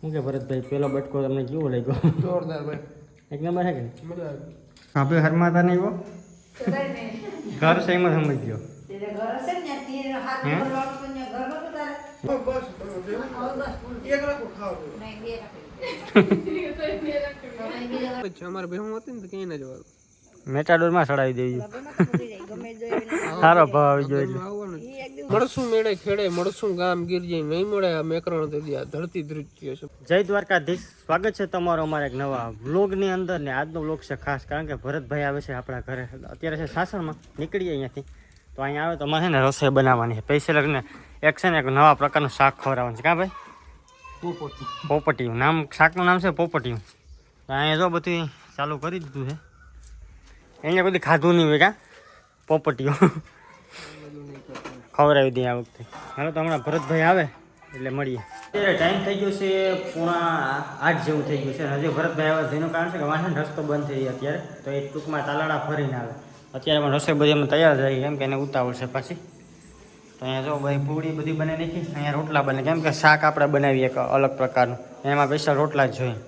શું કે ભરતભાઈ પેલો બટકો તમને કેવો લાગ્યો? જોરદાર ભાઈ. એક નંબર છે કે? મજા આવી. આપણે હરમાતા નહીં હો. ઘર સહીમ સમજ ગયો. હે? માં સડાવી દેવી. સારો ભાવ આવી ગયો મળશું મેળે ખેડે મળશું ગામ ગીરજી નહીં મળે આ મેકરણ દરિયા ધરતી દૃત્ય છે. જય દ્વારકાધીશ. સ્વાગત છે તમારો અમારા એક નવા વ્લોગની અંદર ને આજનો વ્લોગ છે ખાસ કારણ કે ભરતભાઈ આવે છે આપણા ઘરે. અત્યારે છે સાસણમાં નીકળીએ અહીંયાથી. તો અહીંયા આવે તો અમારે છે ને રસોઈ બનાવવાની છે. પૈસે લગ્ન એક છે ને એક નવા પ્રકારનું શાક ખવડાવવાનું છે. કાં ભાઈ? પોપટીયું. નામ શાકનું નામ છે પોપટિયું. તો અહીંયા જો બધું ચાલુ કરી દીધું છે. એને બધી ખાધું નહીં હોય કાં? પોપટિયું. ખવડાવી દઈએ આ વખતે. હાલો તો હમણાં ભરતભાઈ આવે એટલે મળીએ. અત્યારે ટાઈમ થઈ ગયો છે પૂણા આઠ જેવું થઈ ગયું છે. હજી ભરતભાઈ આવે જેનું કારણ છે કે વાહન રસ્તો બંધ થઈ ગયો અત્યારે. તો એ ટૂંકમાં તાલાડા ફરીને આવે. અત્યારે પણ રસોઈ બધી અમે તૈયાર થઈ કેમ કે એને ઉતાવળ છે પાછી. તો અહીંયા જો ભાઈ પૂરી બધી બનાવી નાખી. અહીંયા રોટલા બને. કેમ કે શાક આપણે બનાવીએ એક અલગ પ્રકારનું. એમાં સ્પેશિયલ રોટલા જ જોઈએ.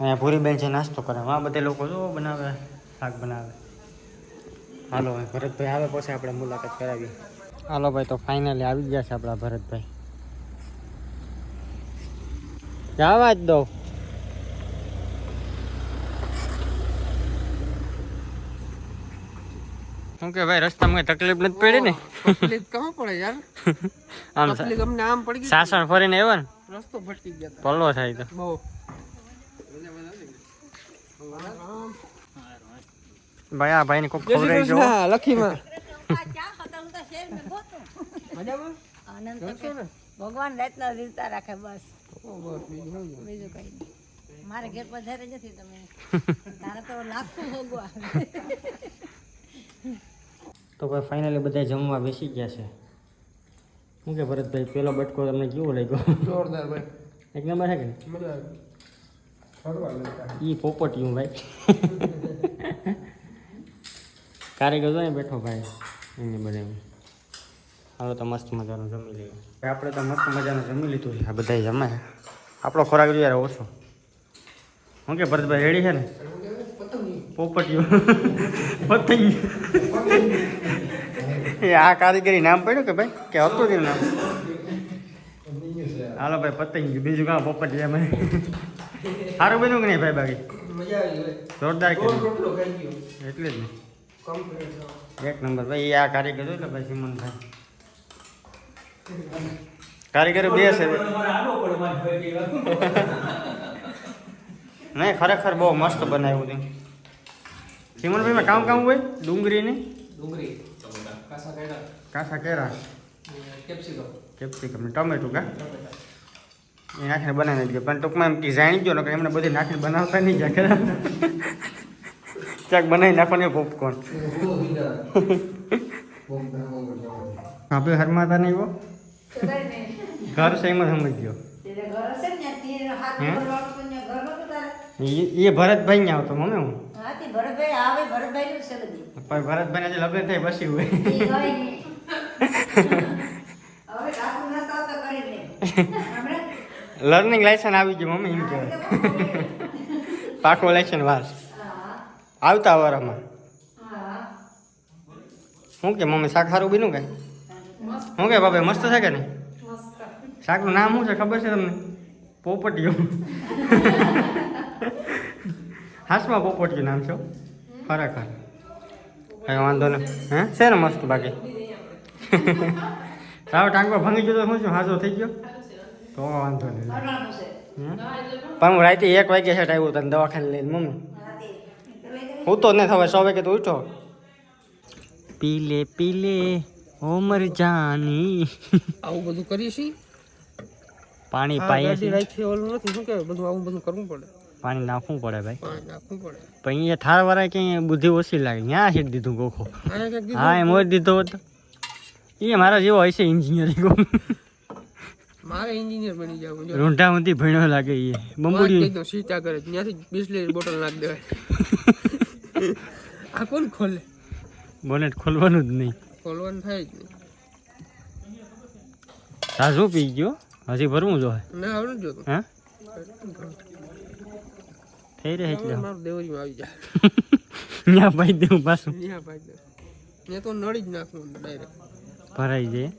અહીંયા પૂરી બેન છે નાસ્તો કરે. હા બધે લોકો જો બનાવે શાક બનાવે. હાલો ભરતભાઈ આવે પછી આપણે મુલાકાત કરાવીએ. હાલો ભાઈ તો ફાઇનલી આવી ગયા છે આપણા ભરતભાઈ. જવા જ દો શું કે ભાઈ રસ્તામાં કઈ તકલીફ નથી પડી ને? તકલીફ કાં પડે યાર? આમ તકલીફ અમને આમ પડી ગઈ. સાસણ ફરીને આવ્યો ને? રસ્તો ભટકી ગયા પલ્લો થાય તો. બહુ. ભાઈ આ ભાઈને કોક ખવડાવી જો લખીમાં. મજામાં? આનંદ ભગવાન રાતના જીવતા રાખે બસ. ઓ, બીજું કઈ નહીં. મારે ઘેર પધારે નથી તમે. તારે તો લાખું ભોગવા તો ભાઈ ફાઇનલી બધા જમવા બેસી ગયા છે. શું કે ભરતભાઈ પેલો બટકો તમને કેવો લાગ્યો? જોરદાર ભાઈ. એક નંબર હે કે મજા ઈ પોપટિયું ભાઈ. કારીગર અહીં બેઠો ભાઈ. એને બનાવ્યું હાલો તો મસ્ત મજાનું જમી લઈએ. આપણે તો મસ્ત મજાનું જમી લીધું છે. આ બધા જમે. આપણો ખોરાક જોઈએ યાર ઓછો. હું કે ભરતભાઈ રેડી છે ને? પોપટીઓ પતંગ. એ આ કારીગરી નામ પડ્યું કે ભાઈ? કે હતું કે નામ? હાલો ભાઈ પતંગ. બીજું કાં પોપટી એમાં. સારું બન્યું કે નહીં ભાઈ બાકી? ભાઈ જોરદાર કે એટલે જ ને. એક નંબર. ભાઈ આ કારીગર ને ભાઈ સિમનભાઈ. કારીગર બે છે. નહીં ખરેખર બહુ મસ્ત બનાવ્યું હતું સિમનભાઈમાં કામ કામ હોય? ડુંગળી ને ડુંગળી કાસા કેરા કેપ્સિકમ. કેપ્સિકમ ટમેટું કા? એ નાખીને બનાવી દઈએ પણ ટૂંકમાં એમ કે જાણી ગયો ને એમને બધી નાખીને બનાવતા નહીં જાય ક્યાંક બનાવી નાખવાની પોપકોર્ન આપણે હરમાતા નહીં. હો ઘર સેમ સમજ ગયો. એ ભરતભાઈ ને આવતો મમ્મી હું? પણ ભરતભાઈ આજે લગ્ન થાય પછી હોય. નહીં. લર્નિંગ લાયસન્સ આવી ગયું મમ્મી એમ કહેવાય. પાકો લાયસન્સ વાસ આવતા વારમાં શું કે, મમ્મી, શાક સારું બીનું કે? શું કે, બાપા મસ્ત છે કે નહીં? શાકનું નામ શું છે, ખબર છે તમને? પોપટિયું. હાસમાં પોપટિયું નામ છે ખરેખર. કઈ વાંધો નહીં. હે? છે ને મસ્ત બાકી? સાવ ટાંકો ભાંગી ગયો તો શું છું હાજો થઈ ગયો? તો વાંધો નહીં. પણ હું રાતે એક વાગે છે આવ્યું તને દવાખાને લઈને, મમ્મી. હું તો નહીં થવાય સો વાગે તો ઉઠો પીલે પીલે ઓમર જાની. આવું બધું કરીએ છીએ? પાણી પાઈએ છીએ. રાખી ઓલું નથી. શું કે બધું આવું બધું કરવું પડે. પાણી નાખવું પડે ભાઈ. પાણી નાખવું પડે. પણ અહીંયા થાર વાળા કે બુદ્ધિ ઓછી લાગે. ત્યાં છે દીધું ગોખો? હા એમ જ દીધો હતો. એ મારા જેવો હશે એન્જિનિયરિંગ મારે એન્જિનિયર બની જવું રૂંઢા ઊંધી ભણ્યો લાગે એ બંબુડી એકદમ કરે ત્યાંથી બિસ્લેરી બોટલ નાખ દેવાય. આ કોણ ખોલે? બોનેટ ખોલવાનું જ નહીં. ખોલવાનું થાય જ નહીં. સાસુ પી ગયો? હજી ભરવું જો ના હા? થઈ રહે એટલે મારું દેવરીમાં આવી જાય. ન્યા ભાઈ દેવું પાછું. ન્યા ભાઈ દેવું. ત્યાં તો નડી જ નાખવું ડાયરેક્ટ ભરાઈ જાય.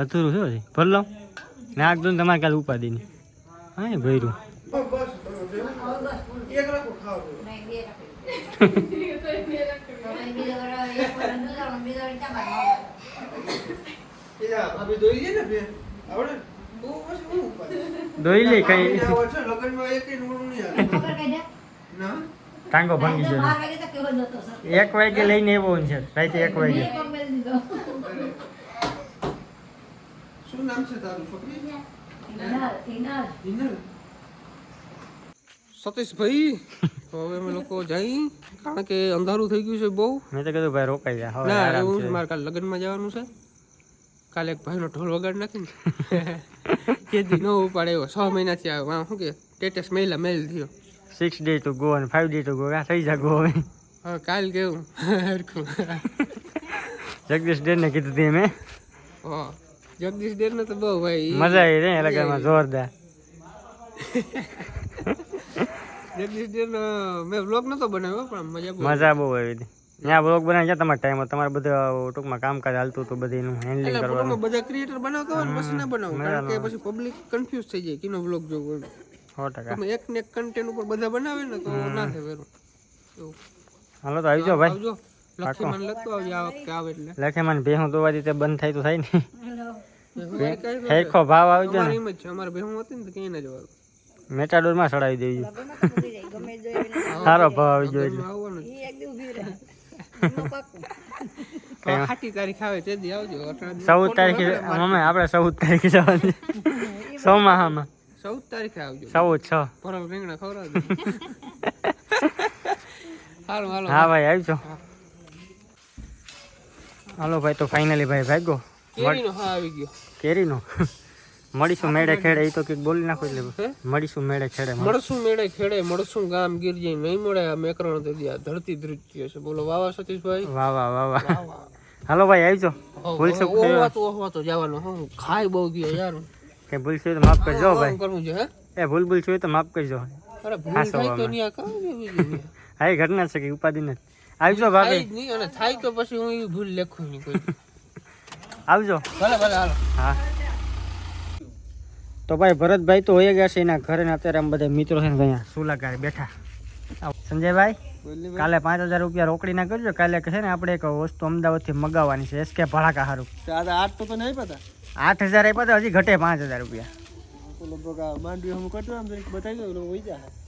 અધૂરું શું છે ભર લઉં ને આગ ને તમારે કાલે ઉપાડી ની હા ભર્યું. એક રાખો ખાવ. દોઈ લે કઈ લગ્નમાં એક નોડું નહીં આવે ખબર કઈ દે? ના ટાંગો ભાંગી ગયો. એક વાગે લઈને એવો છે રાતે એક વાગે. શું નામ છે તારું છોકરી ઇનર ઇનાર. સતીશભાઈ તો હવે અમે લોકો જઈ કારણ કે અંધારું થઈ ગયું છે બહુ. મેં તો કીધું ભાઈ રોકાઈ જા હવે ના એવું મારે કાલે લગ્નમાં જવાનું છે. કાલે એક ભાઈનો ઢોલ વગાડ નાખીને. કેદી ન ઉપાડે એવો. છ મહિનાથી આવ્યો આમ શું કે ટેટસ મેલા મેલ થયો. સિક્સ ડે ટુ ગો અને ફાઈવ ડે ટુ ગો આ થઈ જા ગો હવે. હવે કાલ કેવું? હરખું. જગદીશ ડેર ને કીધું તી મેં હા? જગદીશ ડેર ને તો બહુ ભાઈ. મજા આવી રે લગનમાં જોરદાર. મેં વ્લોગ નતો બનાવ્યો પણ મજા બહુ મજા બહુ આવી હતી. ત્યાં બ્લોગ બનાવી ગયા તમારે ટાઈમ તમારે બધા ટૂંકમાં કામકાજ હાલતું હતું બધું એનું હેન્ડલિંગ કરવાનું. બધા ક્રિએટર બનાવતા હોય પછી ના બનાવો. કારણ કે પછી પબ્લિક કન્ફ્યુઝ થઈ જાય કિનો વ્લોગ જોવો એમ. સો ટકા. તમે એક ને એક કન્ટેન્ટ ઉપર બધા બનાવે ને તો ના થાય એવું. હાલો તો આવી જાઓ ભાઈ. આવજો. લખી મને લખતો આવજો આ વખતે આવે એટલે. લખે મને ભેહું દોવા દીતે બંધ થાય તો થાય ને. હેરખો ભાવ આવી જાય અમારે ને. અમારે ભેહું હતી ને તો ક્યાંય ના જવાનું. મેટાડોરમાં ચડાવી દેવી ને. સારો ભાવ આવી જાય ચૌદ તારીખે મમ્મી આપણે ચૌદ તારીખે જવાની. સોમાહામાં ચૌદ તારીખે આવજો. ચૌદ છ. રીંગણા ખવડાવજો. હાલો હા ભાઈ આવજો. હાલો ભાઈ તો ફાઇનલી ભાઈ ભાગ્યો. કેરીનો હા આવી ગયો. કેરીનો? મળીશું મેળે ખેડે એ તો કંઈક બોલી નાખો એટલે? મળીશું મેળે ખેડે મળશું. મેળે ખેડે મળશું ગામ ગીરજી નહીં મળે આ મેકરણ દરિયા ધરતી દૃત્ય છે. બોલો વાવા સતીશભાઈ. વાહ વાહ વાહ વાહ. હાલો ભાઈ આવજો. ભૂલશો ઓવા તો જવાનું હું ખાઈ બહુ ગયો યાર. કે ભૂલશો તો માફ કરજો ભાઈ. કરવું છે એ ભૂલ ભૂલ છો તો માફ કરજો. અરે ભૂલ થાય તો ન્યા કામ એવી હા ઘટના છે કે ઉપાધિ નથી આવજો ભાભી. નહીં અને થાય તો પછી હું એ ભૂલ લખું નહીં કોઈ આવજો. ભલે ભલે હાલો. હા. તો ભાઈ ભરતભાઈ તો હોઈ ગયા છે એના ઘરે ને અત્યારે આમ બધા મિત્રો છે ને અહીંયા સુલાકાર બેઠા. આવો. સંજયભાઈ કાલે પાંચ હજાર રૂપિયા રોકડી ના કરજો. કાલે છે ને આપણે એક વસ્તુ અમદાવાદથી મગાવવાની છે એસકે ભડાકા સારું આઠ તો નહીં પતા આઠ હજાર આપ્યા તો હજી ઘટે પાંચ હજાર રૂપિયા.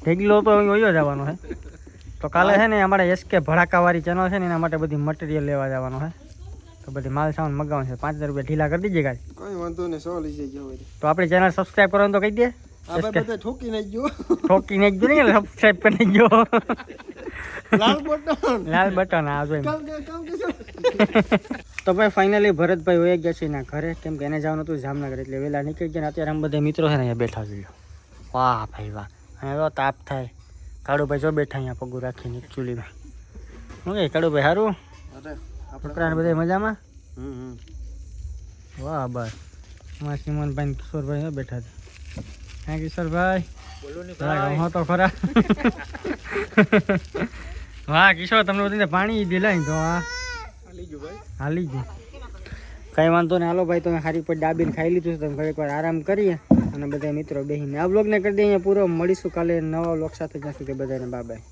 ઢેગલો તો ઓયો જવાનો છે. તો કાલે છે ને અમારે એસકે ભડાકાવાળી ચેનલ છે ને એના માટે બધી મટીરિયલ લેવા જવાનો છે. તો બધી માલ સામાન મગાવવાનું છે. પાંચ હજાર રૂપિયા ઢીલા કરી દીજે કાલે. કઈ વાંધો નહીં સો લઈ જજો હવે તો આપણી ચેનલ સબસ્ક્રાઈબ કરવાનું તો કહી દે. આપણે બધા ઠોકી નાખ જો ઠોકીને જ જો સબસ્ક્રાઈબ કરી જો લાલ બટન. લાલ બટન આ જો એમ. કામ કે કામ કે તો ભાઈ ફાઇનલી ભરતભાઈ વહી ગયા છે એના ઘરે. કેમ કે એને જવાનું હતું જામનગર એટલે વહેલા નીકળી ગયા અત્યારે આમ બધા મિત્રો છે ને અહીંયા બેઠા છે. વાહ ભાઈ વાહ. અને તો તાપ થાય. કાળુભાઈ જો બેઠા અહીંયા પગું રાખીને ચૂલીમાં શું કે કાળુભાઈ સારું અરે. છોકરાને બધા મજામાં? હમ હમ. વાહ બસ. અમારા સિમનભાઈ ને કિશોરભાઈ બેઠા છે. હા કિશોરભાઈ? તો ખરા. વાહ કિશોર તમને બધાને પાણી દિલાય તો ભાઈ. હાલી ગયું. કઈ વાંધો નહીં હાલો ભાઈ તમે હારી પર ડાબીને ખાઈ લીધું છે તમે ઘડીક વાર આરામ કરીએ. અને બધા મિત્રો બેસીને આ બ્લોગને કરી દઈએ અહીંયા પૂરો. મળીશું કાલે નવા બ્લોગ સાથે. જ્યાં સુધી બધાને બાબા બાય